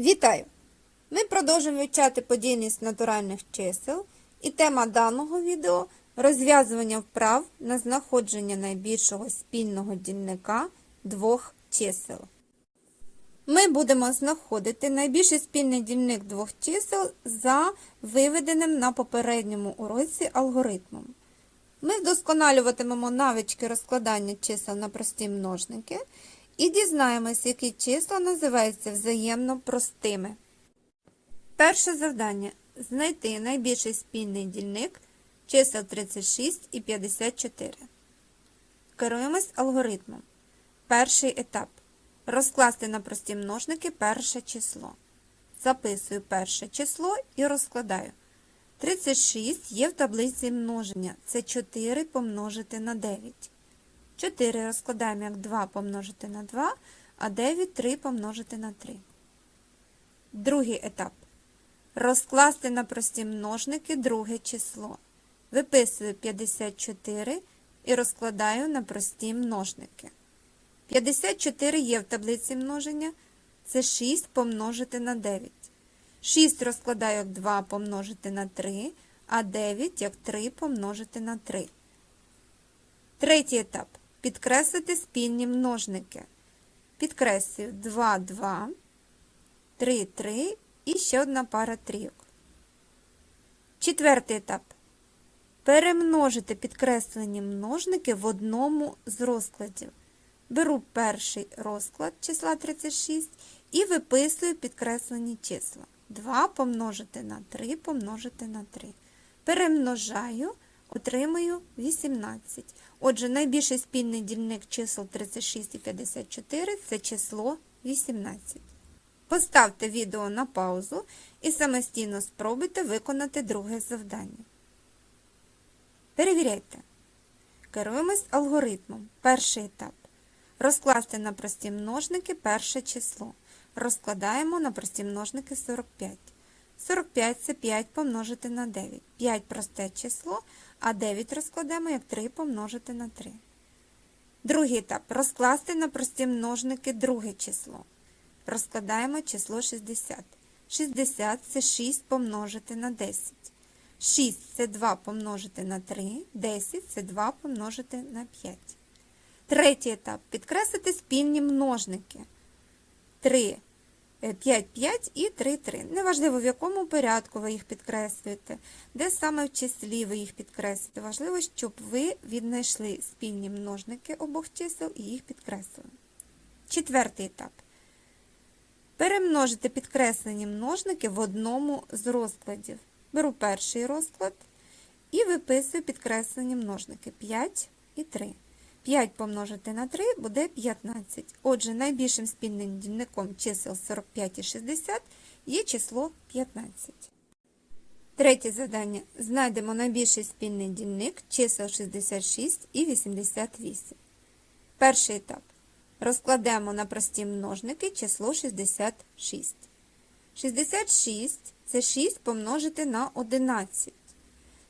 Вітаю! Ми продовжуємо вивчати подійність натуральних чисел і тема даного відео розв'язування вправ на знаходження найбільшого спільного дільника двох чисел. Ми будемо знаходити найбільший спільний дільник двох чисел за виведеним на попередньому уроці алгоритмом. Ми вдосконалюватимемо навички розкладання чисел на прості множники і дізнаємось, які числа називаються взаємно простими. Перше завдання знайти найбільший спільний дільник чисел 36 і 54. Керуємось алгоритмом. Перший етап. Розкласти на прості множники перше число. Записую перше число і розкладаю. 36 є в таблиці множення. Це 4 помножити на 9. 4 розкладаємо як 2 помножити на 2, а 9 3 помножити на 3. Другий етап. Розкласти на прості множники друге число. Виписую 54 і розкладаю на прості множники. 54 є в таблиці множення. Це 6 помножити на 9. 6 розкладаю як 2 помножити на 3, а 9 як 3 помножити на 3. Третій етап. Підкреслити спільні множники. Підкреслюю 2, 2, 3, 3 і ще одна пара трійок. Четвертий етап. Перемножити підкреслені множники в одному з розкладів. Беру перший розклад числа 36 і виписую підкреслені числа. 2 помножити на 3 помножити на 3. Перемножаю, отримую 18. Отже, найбільший спільний дільник чисел 36 і 54 це число 18. Поставте відео на паузу і самостійно спробуйте виконати друге завдання. Перевіряйте. Керуємось алгоритмом. Перший етап. Розкласти на прості множники перше число. Розкладаємо на прості множники 45. 45 це 5 помножити на 9. 5 просте число, а 9 розкладемо як 3 помножити на 3. Другий етап. Розкласти на прості множники друге число. Розкладаємо число 60. 60 це 6 помножити на 10. 6 це 2 помножити на 3, 10 це 2 помножити на 5. Третій етап. Підкреслити спільні множники. 3, 5, 5 і 3, 3. Неважливо, в якому порядку ви їх підкреслюєте, де саме в числі ви їх підкреслюєте. Важливо, щоб ви віднайшли спільні множники обох чисел і їх підкреслили. Четвертий етап. Перемножити підкреслені множники в одному з розкладів. Беру перший розклад і виписую підкреслені множники 5 і 3. 5 помножити на 3 буде 15. Отже, найбільшим спільним дільником чисел 45 і 60 є число 15. Третє завдання. Знайдемо найбільший спільний дільник чисел 66 і 88. Перший етап. Розкладемо на прості множники число 66. 66 це 6 помножити на 11.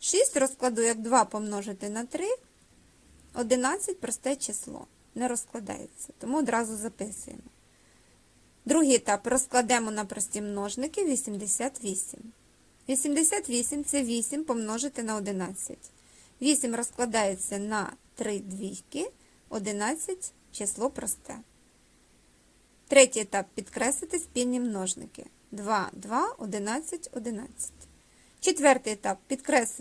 6 розкладу як 2 помножити на 3. 11 просте число. Не розкладається, тому одразу записуємо. Другий етап розкладемо на прості множники 88. 88 це 8 помножити на 11. 8 розкладається на 3 двійки, 11 число просте. Третій етап підкреслити спільні множники. 2, 2, 11, 11. Четвертий етап підкрес...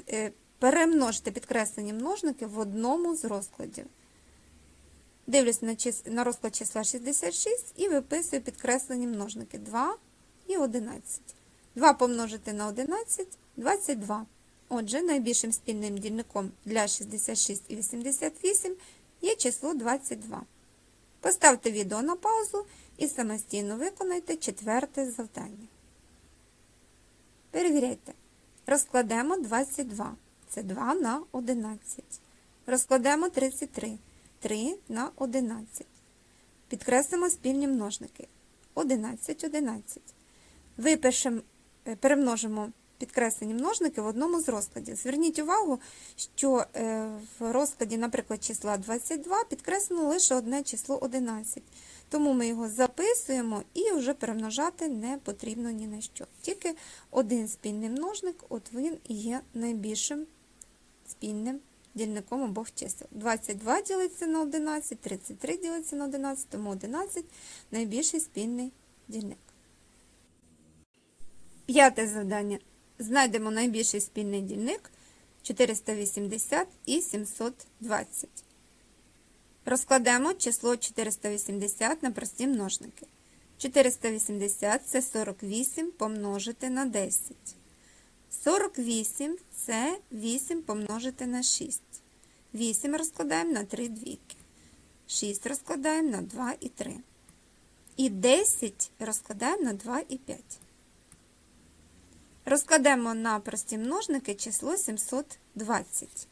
е, перемножити підкреслені множники в одному з розкладів. Дивлюсь на, на розклад числа 66 і виписую підкреслені множники 2 і 11. 2 помножити на 11 22. Отже, найбільшим спільним дільником для 66 і 88 є число 22. Поставте відео на паузу і самостійно виконайте четверте завдання. Перевіряйте. Розкладемо 22. Це 2 на 11. Розкладемо 33. 3 на 11. Підкреслимо спільні множники. 11, 11. Випишемо, перемножимо підкреслені множники в одному з розкладів. Зверніть увагу, що е, в розкладі, наприклад, числа 22 підкреслено лише одне число 11. Тому ми його записуємо і вже перемножати не потрібно ні на що. Тільки один спільний множник, от він і є найбільшим спільним дільником обох чисел. 22 ділиться на 11, 33 ділиться на 11, тому 11 найбільший спільний дільник. П'яте завдання. Знайдемо найбільший спільний дільник 480 і 720. Розкладемо число 480 на прості множники. 480 це 48 помножити на 10. 48 це 8 помножити на 6. 8 розкладаємо на 3 двійки. 6 розкладаємо на 2 і 3. І 10 розкладаємо на 2 і 5. Розкладемо на прості множники число 720.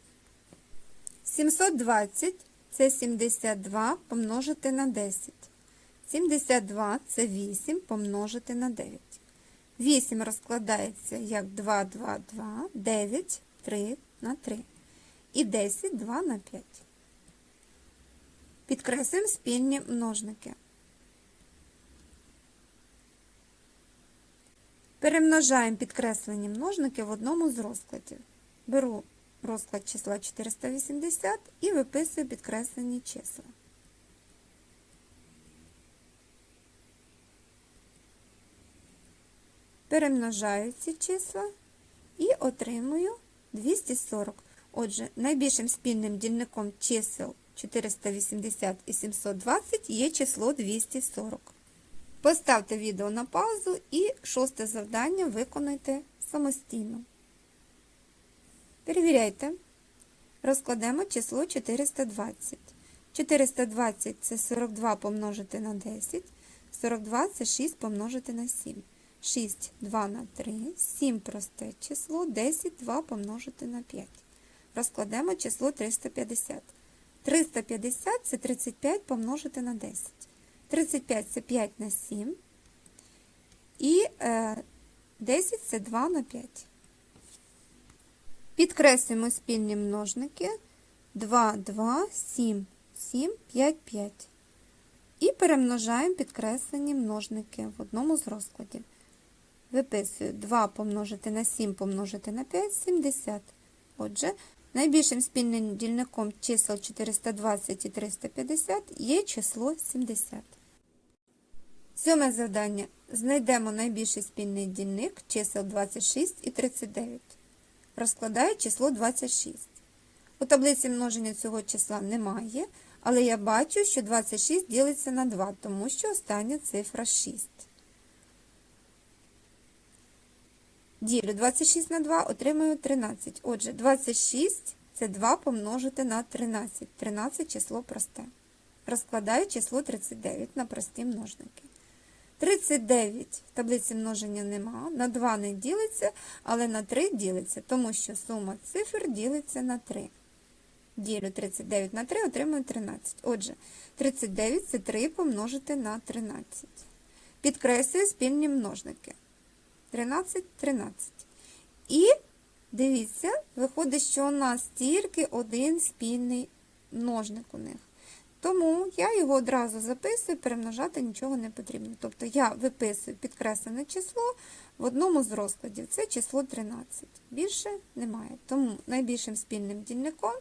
720 це 72 помножити на 10. 72 це 8 помножити на 9. 8 розкладається як 2, 2, 2, 9, 3 на 3. І 10, 2 на 5. Підкреслюємо спільні множники. Перемножаємо підкреслені множники в одному з розкладів. Беру розклад числа 480 і виписую підкреслені числа. Перемножаю ці числа і отримую 240. Отже, найбільшим спільним дільником чисел 480 і 720 є число 240. Поставте відео на паузу і шосте завдання виконайте самостійно. Перевіряйте. Розкладемо число 420. 420 це 42 помножити на 10. 42 це 6 помножити на 7. 6, 2 на 3, 7 просте число, 10, 2 помножити на 5. Розкладемо число 350. 350 це 35 помножити на 10. 35 це 5 на 7. І е, 10 це 2 на 5. Підкреслюємо спільні множники 2, 2, 7, 7, 5, 5. І перемножаємо підкреслені множники в одному з розкладів. Виписую 2 помножити на 7 помножити на 5 70. Отже, найбільшим спільним дільником чисел 420 і 350 є число 70. Сьоме завдання. Знайдемо найбільший спільний дільник чисел 26 і 39. Розкладаю число 26. У таблиці множення цього числа немає, але я бачу, що 26 ділиться на 2, тому що остання цифра 6. Ділю 26 на 2, отримую 13. Отже, 26 це 2 помножити на 13. 13 число просте. Розкладаю число 39 на прості множники. 39 в таблиці множення нема, на 2 не ділиться, але на 3 ділиться, тому що сума цифр ділиться на 3. Ділю 39 на 3, отримую 13. Отже, 39 це 3 помножити на 13. Підкреслюю спільні множники. 13, 13. І дивіться, виходить, що у нас тільки один спільний множник у них. Тому я його одразу записую, перемножати нічого не потрібно. Тобто я виписую підкреслене число в одному з розкладів. Це число 13. Більше немає. Тому найбільшим спільним дільником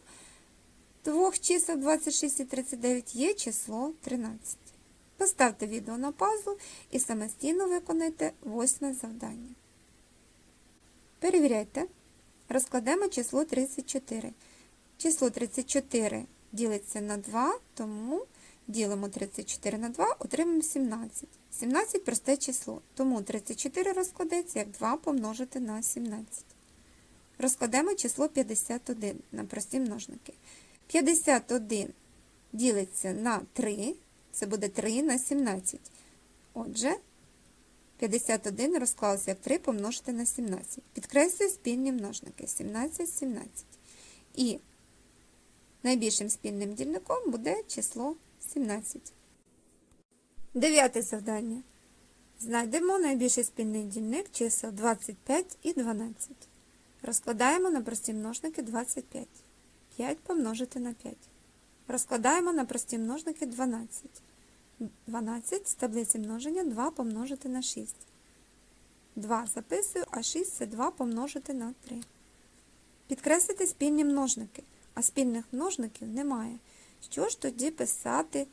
двох чисел 26 і 39 є число 13. Поставте відео на паузу і самостійно виконайте восьме завдання. Перевіряйте. Розкладемо число 34. Число 34 ділиться на 2, тому ділимо 34 на 2, отримаємо 17. 17 просте число, тому 34 розкладеться як 2 помножити на 17. Розкладемо число 51 на прості множники. 51 ділиться на 3, це буде 3 на 17. Отже, 51 розклалося як 3 помножити на 17. Підкреслюю спільні множники 17, 17. І найбільшим спільним дільником буде число 17. Дев'яте завдання. Знайдемо найбільший спільний дільник чисел 25 і 12. Розкладаємо на прості множники 25. 5 помножити на 5. Розкладаємо на прості множники 12. 12 з таблиці множення 2 помножити на 6. 2 записую, а 6 це 2 помножити на 3. Підкреслити спільні множники, а спільних множників немає. Що ж тоді писати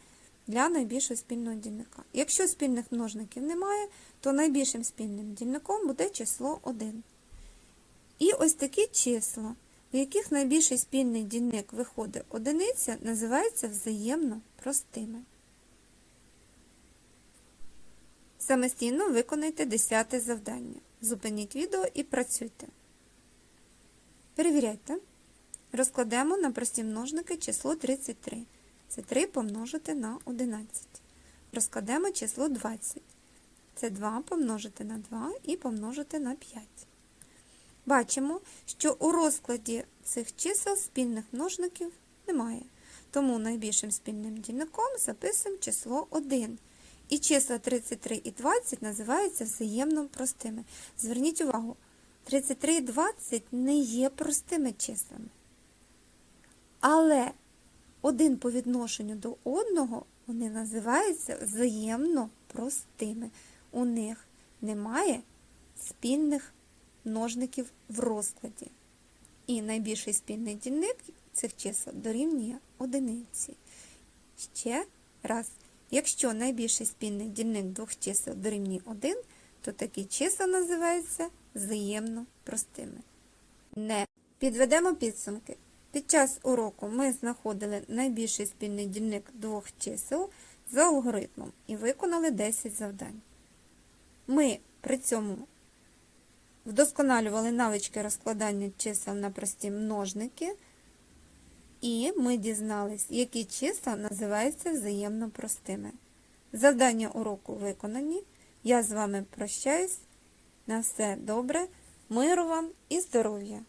для найбільшого спільного дільника? Якщо спільних множників немає, то найбільшим спільним дільником буде число 1. І ось такі числа, у яких найбільший спільний дільник виходить одиниця, називаються взаємно простими. Самостійно виконайте 10 завдання. Зупиніть відео і працюйте. Перевіряйте. Розкладемо на прості множники число 33. Це 3 помножити на 11. Розкладемо число 20. Це 2 помножити на 2 і помножити на 5. Бачимо, що у розкладі цих чисел спільних множників немає. Тому найбільшим спільним дільником записуємо число 1. І числа 33 і 20 називаються взаємно простими. Зверніть увагу, 33 і 20 не є простими числами. Але один по відношенню до одного вони називаються взаємно простими. У них немає спільних множників в розкладі. І найбільший спільний дільник цих чисел дорівнює одиниці. Ще раз, якщо найбільший спільний дільник двох чисел дорівнює 1, то такі числа називаються взаємно простими. Не підведемо підсумки. Під час уроку ми знаходили найбільший спільний дільник двох чисел за алгоритмом і виконали 10 завдань. Ми при цьому вдосконалювали навички розкладання чисел на прості множники, і ми дізнались, які числа називаються взаємно простими. Завдання уроку виконані. Я з вами прощаюсь. На все добре, миру вам і здоров'я!